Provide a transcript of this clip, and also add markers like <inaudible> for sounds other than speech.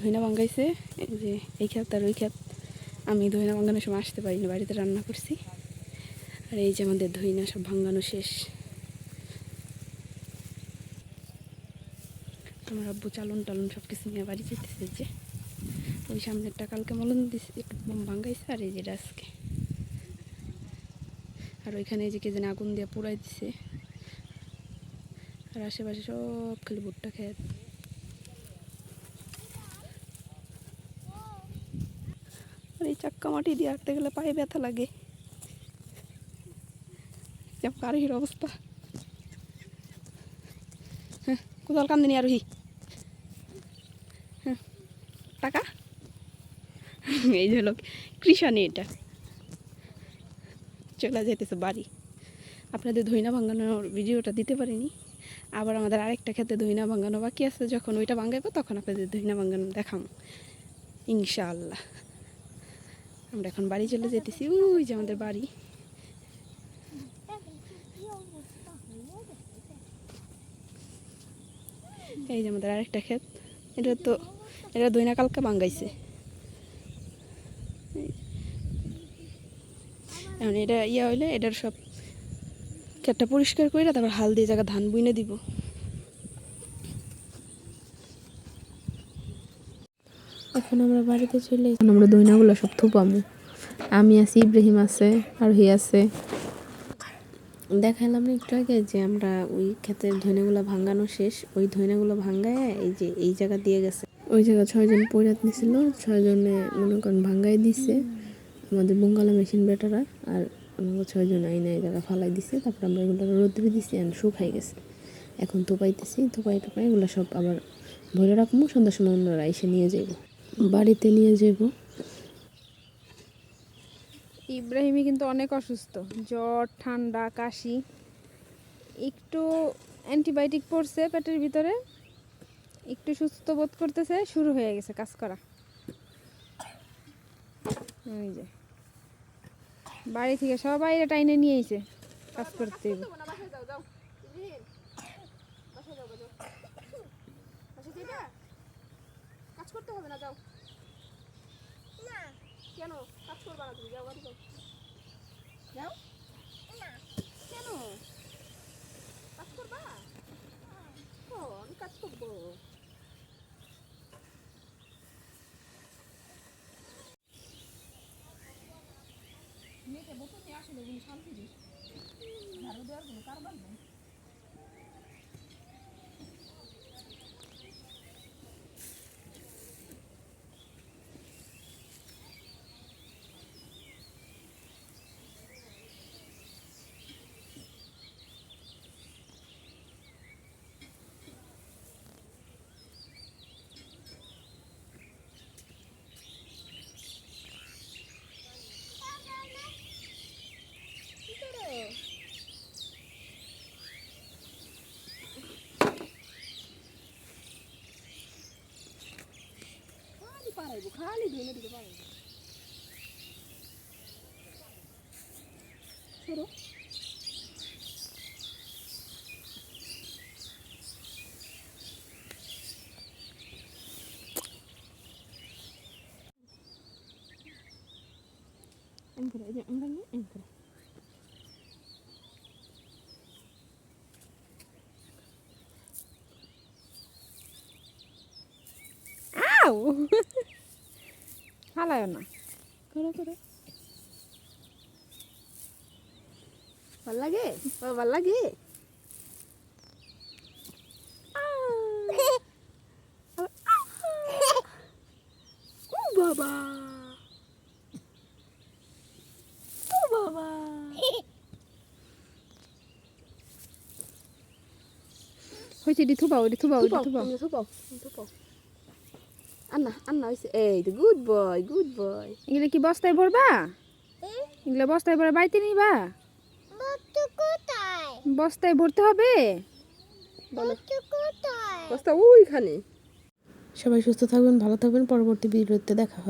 ধইনা ভাঙ্গাইছে এই যে এই ক্ষেত আর ওই ক্ষেত আমি ধইনা ভাঙ্গানোর সময় আসতে পারিনি, বাড়িতে রান্না করছি। আর এই যে আমাদের ধইনা সব ভাঙ্গানো শেষ। আমার আব্বু চালন টালন সব কিছু নিয়ে বাড়ি যেতেছে যে। ওই সামনেরটা কালকে মলন দিছে, একটু ভাঙ্গাইছে আর এই যে আজকে। আর ওইখানে এই যে কে যেন আগুন দিয়ে পুরাই দিছে। আর আশেপাশে সব খালি ভুট্টা খেত। আর এই চাক্কা মাটি দিয়ে হাঁটতে গেলে পায়ে ব্যথা লাগে। যা কারির অবস্থা। হ্যাঁ কোথাও কান্দিনি আরোহী। হ্যাঁ টাকা? এই হলো কৃষানি এটা। চলে যেতেছে বাড়ি। আপনাদের ধইনা ভাঙানোর ভিডিওটা দিতে পারিনি। আবার আমাদের আরেকটা ক্ষেত্রে ধইনা ভাঙানো বাকি আছে। যখন ওইটা ভাঙাইবো, তখন আপনাদের ধইনা ভাঙানো দেখাম। ইনশাআল্লাহ। আমরা এখন বাড়ি চলে যেতেছি। ওই যে আমাদের বাড়ি। এই যে আমাদের আরেকটা ক্ষেত। এটা তো এটা দইনা কালকে ভাঙ্গাইছে। এই। এখন এটা ইয়া হইলে এটার সব ক্ষেতটা পরিষ্কার করে তারপর হাল দিয়ে জায়গা ধান বুইনে দিব। এখন আমরা বাড়িতে চলে এখন আমরা দইনাগুলো সব থুপামু। আমি আছি, ইব্রাহিম আছে, আর হি আছে। দেখালাম একটু আগে যে আমরা ওই ক্ষেতের ধনেগুলো ভাঙানো শেষ। ওই ধনেগুলো ভাঙ্গায় এই যে এই জায়গা দিয়ে গেছে। ওই জায়গা ছয়জন পৈরাত নিছিল, ছয়জনে মনে করেন ভাঙ্গাই দিছে। আমাদের বঙ্গালা মেশিন বেটারা আর আমাকে ছয়জন আইনা এই জায়গা ফালাই দিছে। তারপর আমরা এগুলো রোদ্রে দিছি আর শুকাই গেছে। এখন তোপাইতেছি তোপাই টোপাই এগুলো সব আবার ভরে রাখব সন্ধ্যার সময় অন্যরা এসে নিয়ে যাইব। বাড়িতে নিয়ে যাব। ইব্রাহিমই কিন্তু অনেক অসুস্থ। জ্বর ঠান্ডা কাশি। একটু অ্যান্টিবায়োটিক পড়ছে পেটের ভিতরে। একটু সুস্থ বোধ করতেছে শুরু হয়ে গেছে কাজ করা। ওই যে। বাড়ি থেকে সবাই এটা টাইনে নিয়ে এসে কাজ করতে। কাজ করতে হবে না যাও। কেন? কাজ করবা না তুমি যাও বাড়ি যাও। যাও? কেন? কাজ করবা? ও আমি কাজ করব। খালি পারাইবো খালি ধুয়ে দিতে পারাইবো সরো Entra, ya, entra, entra. আউ <laughs> হালায় না। করো করো। ভালো লাগে? ভালো লাগে? বাবা। বাবা। হয়েছে আন্না আন্না হয়েছে এই তো গুড বয় গুড বয় এগুলো কি বস্তায় ভরবা? এগুলো বস্তায় ভরে বাড়িতে নিবা? বস্তু বস্তায় ভরতে হবে? বস্তা ওইখানে। সবাই সুস্থ থাকবেন ভালো থাকবেন পরবর্তী ভিডিওতে দেখা হবে।